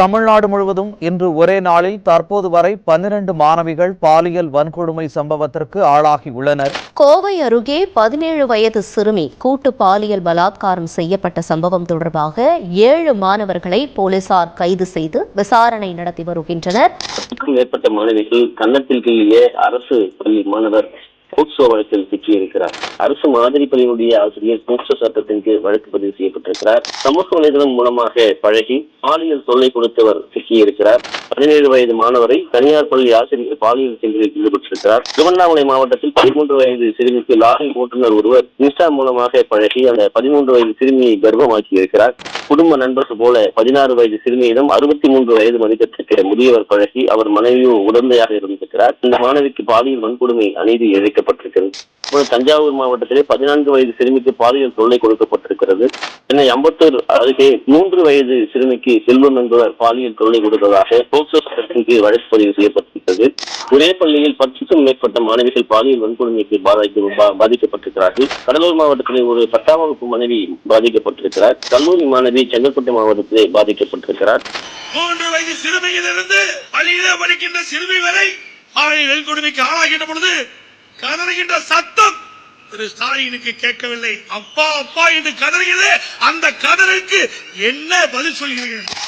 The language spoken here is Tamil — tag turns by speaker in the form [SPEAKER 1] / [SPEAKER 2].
[SPEAKER 1] தமிழ்நாடு முழுவதும் இன்று ஒரே நாளில் தற்போது வரை பன்னிரண்டு மாணவிகள் பாலியல் வன்கொடுமை சம்பவத்திற்கு ஆளாகி உள்ளனர்.
[SPEAKER 2] கோவை அருகே பதினேழு வயது சிறுமி கூட்டு பாலியல் பலாத்காரம் செய்யப்பட்ட சம்பவம் தொடர்பாக ஏழு மாணவர்களை போலீசார் கைது செய்து விசாரணை நடத்தி வருகின்றனர்.
[SPEAKER 3] மேற்பட்ட மாணவிகள் கன்னத்தில் கீழே அரசு பள்ளி மாணவர் போக்சோ வழக்கில் சிக்கியிருக்கிறார். அரசு மாதிரி பள்ளியினுடைய ஆசிரியர் போக்சோ சட்டத்தின் கீழ் வழக்கு பதிவு செய்யப்பட்டிருக்கிறார். சமூக வலைதளம் மூலமாக பழகி பாலியல் தொல்லை கொடுத்தவர் சிக்கியிருக்கிறார். பதினேழு வயது மாணவரை தனியார் பள்ளி ஆசிரியர் பாலியல் செயல்களில் ஈடுபட்டிருக்கிறார். திருவண்ணாமலை மாவட்டத்தில் பதிமூன்று வயது சிறுமிக்கு லாரி ஓட்டுநர் ஒருவர் இன்ஸ்டா மூலமாக பழகி அந்த பதிமூன்று வயது சிறுமியை கர்ப்பமாக்கி இருக்கிறார் குடும்ப நண்பர்கள் போல பதினாறு வயது சிறுமியிடம் அறுபத்தி மூன்று வயது மதிக்கத்தக்க முதியவர் பழகி அவர் மனைவியும் உடந்தையாக இருந்திருக்கிறார். இந்த மாணவிக்கு பாலியல் வன்கொடுமை அநீதி இழைக்கப்பட்டிருக்கிறது இப்போது தஞ்சாவூர் மாவட்டத்திலே பதினான்கு வயது சிறுமிக்கு பாலியல் தொல்லை கொடுக்கப்பட்டிருக்கிறது. சென்னை அம்பத்தூர் அருகே மூன்று வயது சிறுமிக்கு செல்வம் என்பவர் பாலியல் தொல்லை கொடுத்ததாக போக்சோ சட்டத்தின் கீழ் வழக்கு பதிவு செய்யப்பட்டிருக்கிறது. ஒரே பள்ளியில் பத்துக்கும் மேற்பட்ட மாணவிகள் பாலியல் வன்கொடுமைக்கு பாதிக்க- பாதிக்கப்பட்டிருக்கிறார்கள். கடலூர் மாவட்டத்திலே ஒரு பத்தாம் வகுப்பு மாணவி பாதிக்கப்பட்டிருக்கிறார். கல்லூரி மாணவி செங்கல்பட்டு மாவட்டத்திலே பாதிக்கப்பட்டிருக்கிறார்.
[SPEAKER 4] மூன்று வயது சிறுமியிலிருந்து பள்ளியிலே படிக்கின்ற சிறுமி வரை பாலியல் வன்கொடுமைக்கு ஆளாகின்ற பொழுது கதறுகின்ற சத்தம். திரு ஸ்டாலினுக்கு கேட்கவில்லை. அப்பா அப்பா என்று கதறுகிறது அந்த கதறுக்கு என்ன பதில் சொல்கிறீர்கள்?